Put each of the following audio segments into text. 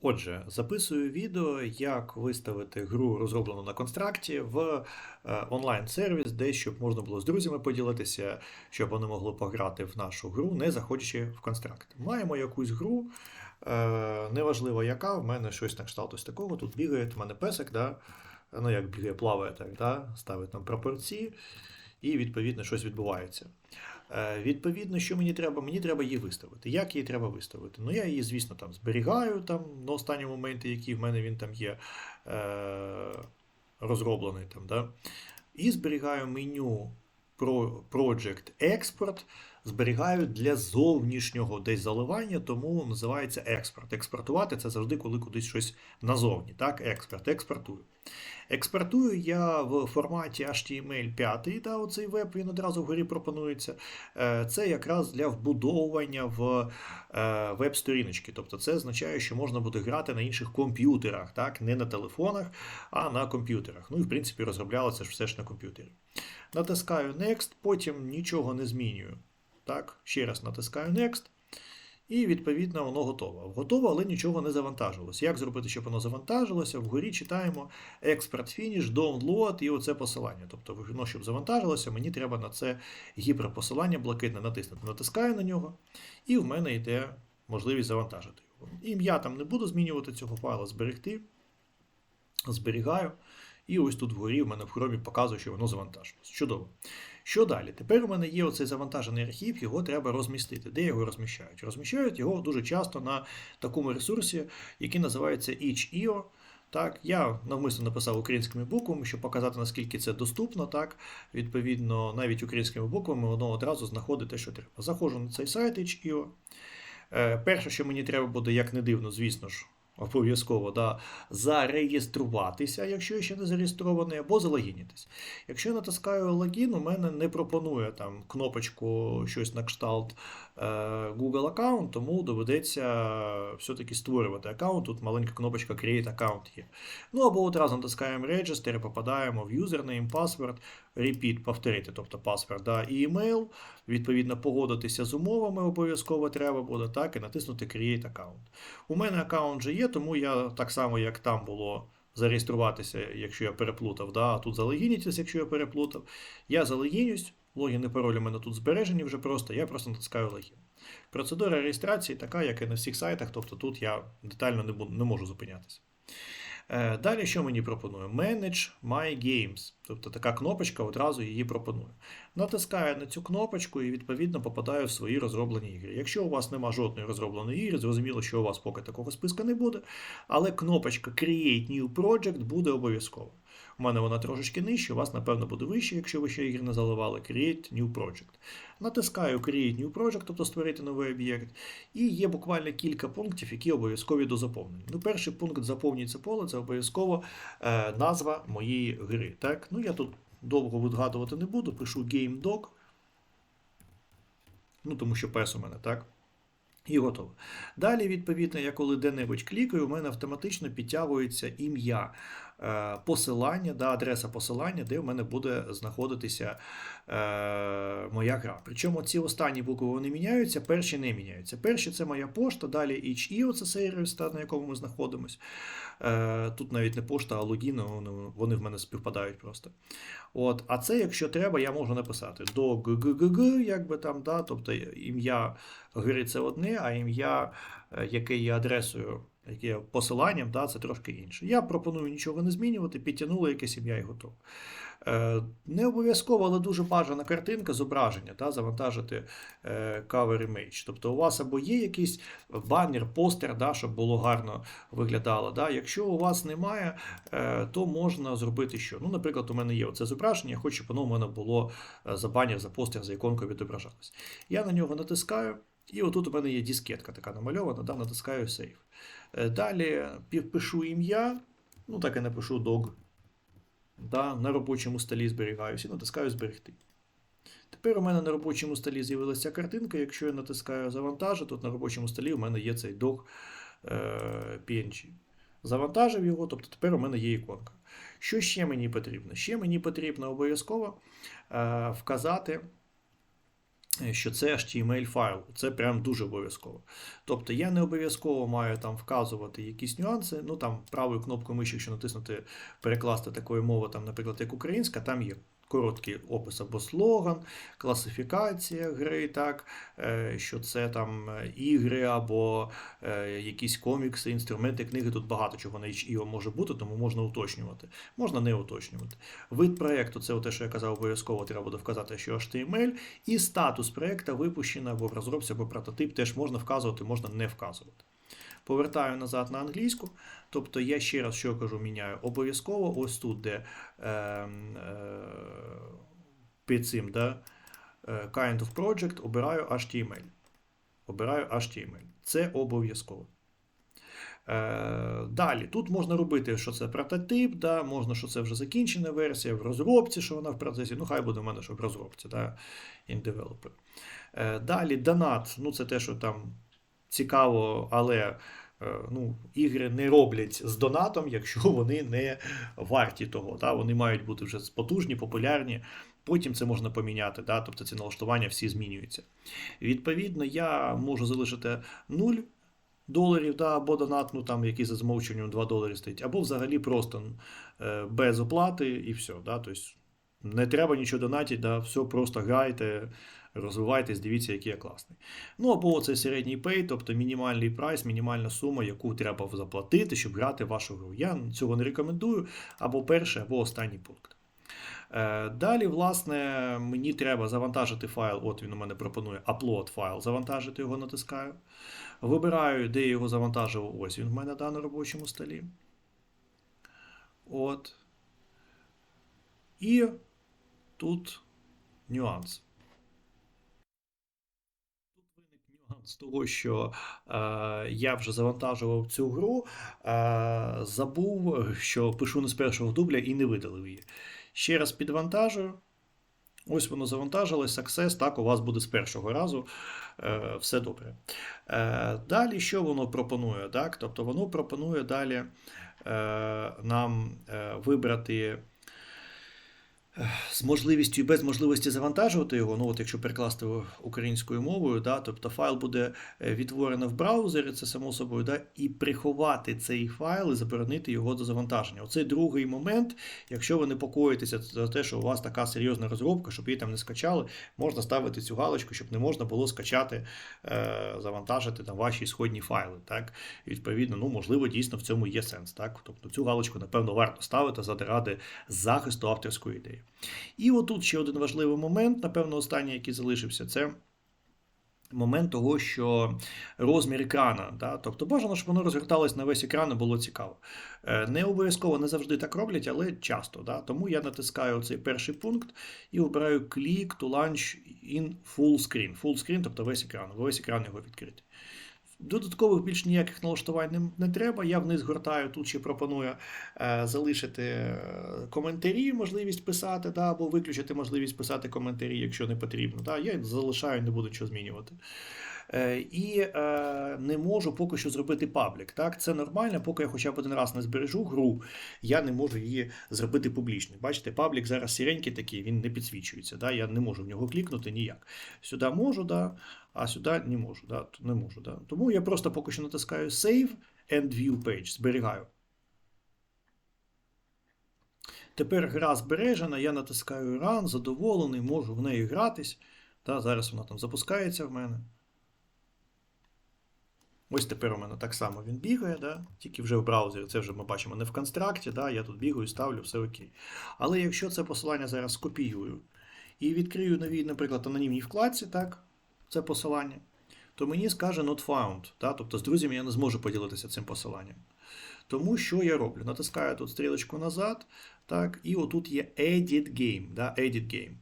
Отже, записую відео, як виставити гру, розроблену на констракті, в е, онлайн-сервіс, де щоб можна було з друзями поділитися, щоб вони могли пограти в нашу гру, не заходячи в констракт. Маємо якусь гру, е, неважливо яка, в мене щось на кшталт ось такого. Тут бігає, в мене песик, да? ну як бігає, плаває так, да? ставить там прапорці, і відповідно щось відбувається. Е, Відповідно, що мені треба? Мені треба її виставити. Як її треба виставити? Ну, я її, звісно, там зберігаю там, на останні моменти, які в мене він там є е, розроблений. Там, да? І зберігаю меню Project Export, зберігаю для зовнішнього десь заливання, тому називається експорт. Експортувати це завжди, коли кудись щось назовні. Так, експорт, експортую. Експортую я в форматі HTML5, да, оцей веб він одразу вгорі пропонується. Е, Це якраз для вбудовування в е, веб-сторіночки. Тобто це означає, що можна буде грати на інших комп'ютерах, так, не на телефонах, а на комп'ютерах. Ну і в принципі розроблялося ж все ж на комп'ютері. Натискаю Next, потім нічого не змінюю. Так, ще раз натискаю Next. І, відповідно, воно готово. Готово, але нічого не завантажилось. Як зробити, щоб воно завантажилося? Вгорі читаємо Export Finish, Download і оце посилання. Тобто, воно, щоб завантажилося, мені треба на це гіперпосилання блакитне натиснути. Натискаю на нього, і в мене йде можливість завантажити його. Ім'я там не буду змінювати цього файла, зберегти. Зберігаю. І ось тут вгорі в мене в хромі показує, що воно завантажилось. Чудово. Що далі? Тепер у мене є оцей завантажений архів, його треба розмістити. Де його розміщають? Розміщають його дуже часто на такому ресурсі, який називається itch.io. Так, я навмисно написав українськими буквами, щоб показати, наскільки це доступно. Так, Відповідно, навіть українськими буквами воно одразу знаходить що треба. Заходжу на цей сайт itch.io. Е, Перше, що мені треба буде, як не дивно, звісно ж, обов'язково да, зареєструватися, якщо я ще не зареєстрований, або залогінитись. Якщо я натискаю логін, у мене не пропонує там кнопочку щось на кшталт е, Google аккаунт, тому доведеться все-таки створювати аккаунт. Тут маленька кнопочка Create Account є. Ну або одразу натискаємо Register, попадаємо в username, password, repeat, повторити, тобто паспорт, да, і email, відповідно, погодитися з умовами обов'язково треба буде, так, і натиснути Create Account. У мене аккаунт вже є, тому я так само, як там було зареєструватися, якщо я переплутав, да, а тут залогінитися, якщо я переплутав. Я залогінюсь, логін і пароль у мене тут збережені вже просто, я просто натискаю логін. Процедура реєстрації така, як і на всіх сайтах, тобто тут я детально не, буду, не можу зупинятися. Е, Далі, що мені пропонує? Manage My Games. Тобто така кнопочка одразу її пропонує. Натискаю на цю кнопочку і відповідно попадаю в свої розроблені ігри. Якщо у вас нема жодної розробленої ігри, зрозуміло, що у вас поки такого списка не буде. Але кнопочка Create New Project буде обов'язково. У мене вона трошечки нижче, у вас, напевно, буде вище, якщо ви ще ігри не заливали. Create New Project. Натискаю Create New Project, тобто створити новий об'єкт. І є буквально кілька пунктів, які обов'язкові до заповнення. Ну, перший пункт заповнює це поле, це обов'язково е, назва моєї гри. Так? Ну, я тут довго відгадувати не буду, пишу GameDog. Ну, тому що пес у мене, так? І готово. Далі, відповідно, я коли де-небудь клікаю, у мене автоматично підтягується ім'я посилання, да, адреса посилання, де в мене буде знаходитися е, моя гра. Причому ці останні букви вони міняються, перші не міняються. Перші це моя пошта, далі HE, це сервіс, на якому ми знаходимося. Е, тут навіть не пошта, а логін, вони, вони в мене співпадають просто. От, А це, якщо треба, я можу написати до ГГГ, якби там, да, тобто ім'я гри це одне, а ім'я, е, яке є адресою, яке посиланням, да, це трошки інше. Я пропоную нічого не змінювати, підтягнули якесь ім'я і готово. Е, Не обов'язково, але дуже бажана картинка, зображення, да, завантажити е, cover image. Тобто у вас або є якийсь банер, постер, да, щоб було гарно виглядало. Да. Якщо у вас немає, е, то можна зробити що? Ну, Наприклад, у мене є оце зображення, я хочу, щоб воно у мене було за банер, за постер, за іконкою відображалось. Я на нього натискаю. І отут у мене є дискетка така намальована, да, натискаю Save. Е, Далі пишу ім'я, ну так і напишу dog. Да, на робочому столі зберігаюся і натискаю Зберегти. Тепер у мене на робочому столі з'явилася картинка. Якщо я натискаю завантажити, то на робочому столі у мене є цей dog е, PNG. Завантажив його, тобто тепер у мене є іконка. Що ще мені потрібно? Ще мені потрібно обов'язково е, вказати що це HTML файл. Це прям дуже обов'язково. Тобто я не обов'язково маю там вказувати якісь нюанси. Ну там правою кнопкою миші, якщо натиснути перекласти такої мови, там, наприклад, як українська, там є. Короткий опис або слоган, класифікація гри, так, е, що це там е, ігри або е, якісь комікси, інструменти, книги. Тут багато чого на HIO може бути, тому можна уточнювати. Можна не уточнювати. Вид проєкту це те, що я казав, обов'язково треба буде вказати, що HTML, і статус проєкту випущено або в розробці, або прототип теж можна вказувати, можна не вказувати. Повертаю назад на англійську. Тобто я ще раз що кажу, міняю обов'язково ось тут, де е, е, під цим да, е, kind of project обираю HTML. Обираю HTML. Це обов'язково. Е, Далі, тут можна робити, що це прототип, да, можна, що це вже закінчена версія, в розробці, що вона в процесі. Ну, хай буде в мене, що в розробці, да, in developer. Е, Далі донат, ну це те, що там цікаво, але е, ну, ігри не роблять з донатом, якщо вони не варті того. Да? Вони мають бути вже потужні, популярні. Потім це можна поміняти, да? тобто ці налаштування всі змінюються. Відповідно, я можу залишити 0 доларів да, або донат, ну там який за замовчуванням 2 долари стоїть, або взагалі просто е, без оплати і все. Да? Тобто не треба нічого донатити, да? все просто грайте, розвивайтесь, дивіться, який я класний. Ну або це середній пей, тобто мінімальний прайс, мінімальна сума, яку треба заплатити, щоб грати в вашу гру. Я цього не рекомендую, або перший, або останній пункт. Е, Далі, власне, мені треба завантажити файл. От він у мене пропонує upload файл, завантажити його натискаю. Вибираю, де я його завантажив. Ось він в мене да, на робочому столі. От. І тут нюанс. Тут нюанс того, що е, я вже завантажував цю гру, е, забув, що пишу не з першого дубля і не видалив її. Ще раз підвантажую. Ось воно завантажилось, Success, так, у вас буде з першого разу. Е, все добре. Е, далі, що воно пропонує? Так? Тобто воно пропонує далі е, нам е, вибрати. З можливістю і без можливості завантажувати його, ну от якщо перекласти українською мовою, да, тобто файл буде е, відтворено в браузері, це само собою, да, і приховати цей файл і заборонити його до завантаження. Оцей другий момент, якщо ви непокоїтеся за те, що у вас така серйозна розробка, щоб її там не скачали, можна ставити цю галочку, щоб не можна було скачати, е, завантажити там ваші сходні файли. Так? І відповідно, ну можливо, дійсно в цьому є сенс. Так? Тобто цю галочку, напевно, варто ставити заради захисту авторської ідеї. І отут ще один важливий момент, напевно, останній, який залишився, це. Момент того, що розмір екрана, да? тобто бажано, щоб воно розгорталось на весь екран і було цікаво. Е, Не обов'язково не завжди так роблять, але часто. Да? Тому я натискаю цей перший пункт і обираю Click to launch in full screen. Full screen, тобто весь екран, весь екран його відкрити. Додаткових більш ніяких налаштувань не, не треба. Я вниз гортаю, тут ще пропоную е, залишити е, коментарі, можливість писати, да, або виключити можливість писати коментарі, якщо не потрібно. Да. Я залишаю, не буду нічого змінювати. Е, і е, не можу поки що зробити паблік. Так, Це нормально, поки я хоча б один раз не збережу гру, я не можу її зробити публічною. Бачите, паблік зараз сіренький такий, він не підсвічується. Да? Я не можу в нього клікнути ніяк. Сюди можу, да, а сюди не можу. Да? Не можу да. Тому я просто поки що натискаю Save and View Page, зберігаю. Тепер гра збережена, я натискаю Run, задоволений, можу в неї гратись. Да, Зараз вона там запускається в мене. Ось тепер у мене так само він бігає, да? тільки вже в браузері, це вже ми бачимо не в констракті, да? я тут бігаю, ставлю, все окей. Але якщо це посилання зараз скопіюю і відкрию новій, наприклад, анонімній вкладці, так, це посилання, то мені скаже not found. Да? Тобто з друзями я не зможу поділитися цим посиланням. Тому що я роблю? Натискаю тут стрілочку назад, так, і отут є Edit Game. Да? Edit Game.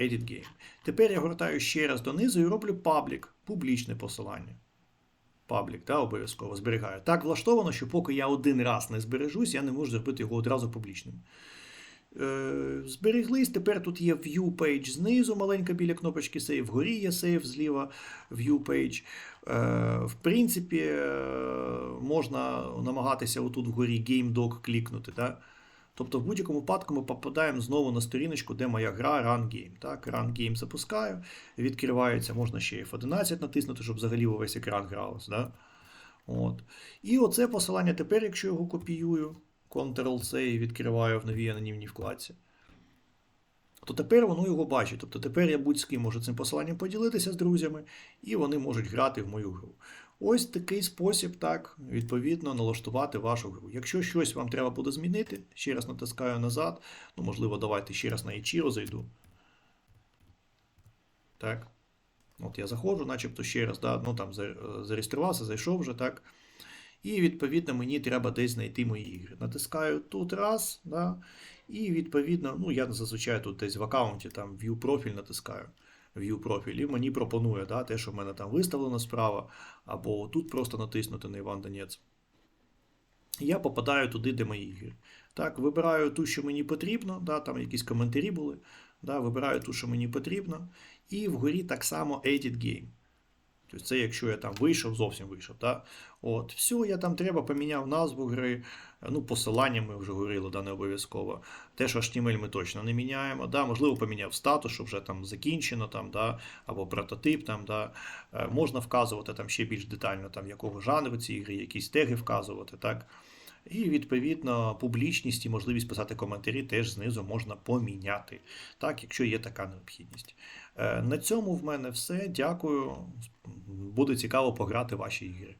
Edit Game. Тепер я гортаю ще раз донизу і роблю паблік, публічне посилання. Паблік, да, обов'язково зберігаю. Так влаштовано, що поки я один раз не збережусь, я не можу зробити його одразу публічним. Е, Збереглись. Тепер тут є View Page знизу, маленька біля кнопочки Save. Вгорі є Save, зліва View Page. Е, В принципі, е, можна намагатися отут вгорі GameDoc клікнути. Да? Тобто, в будь-якому випадку ми попадаємо знову на сторіночку, де моя гра Run Game. Так, Run Game запускаю, відкривається, можна ще F11 натиснути, щоб взагалі увесь екран гралось. Да? От. І оце посилання тепер, якщо його копіюю, Ctrl-C і відкриваю в новій анонімній вкладці, то тепер воно його бачить. Тобто тепер я будь з ким можу цим посиланням поділитися з друзями, і вони можуть грати в мою гру. Ось такий спосіб, так, відповідно, налаштувати вашу гру. Якщо щось вам треба буде змінити, ще раз натискаю назад. Ну, можливо, давайте ще раз на Ichiro зайду. Так. От я заходжу, начебто ще раз, да, ну там зареєструвався, зайшов вже, так. І відповідно мені треба десь знайти мої ігри. Натискаю тут раз, да, і відповідно, ну я зазвичай тут десь в аккаунті там View профіль натискаю. View профіль, і мені пропонує да, те, що в мене там виставлено справа, або тут просто натиснути на Іван Донець. Я попадаю туди, де мої ігри. Так, вибираю ту, що мені потрібно, да, там якісь коментарі були. Да, вибираю ту, що мені потрібно. І вгорі так само Edit Game. Тобто це якщо я там вийшов, зовсім вийшов. Да? От, все, я там треба поміняв назву гри, ну, посилання ми вже говорили, да, не обов'язково. Те, що HTML ми точно не міняємо. Да? Можливо, поміняв статус, що вже там закінчено, там, да? або прототип. Там, да? Е, Можна вказувати там ще більш детально, там, якого жанру ці ігри, якісь теги вказувати. Так? І відповідно публічність і можливість писати коментарі теж знизу можна поміняти, так, якщо є така необхідність. Е, На цьому в мене все. Дякую. Буде цікаво пограти ваші ігри.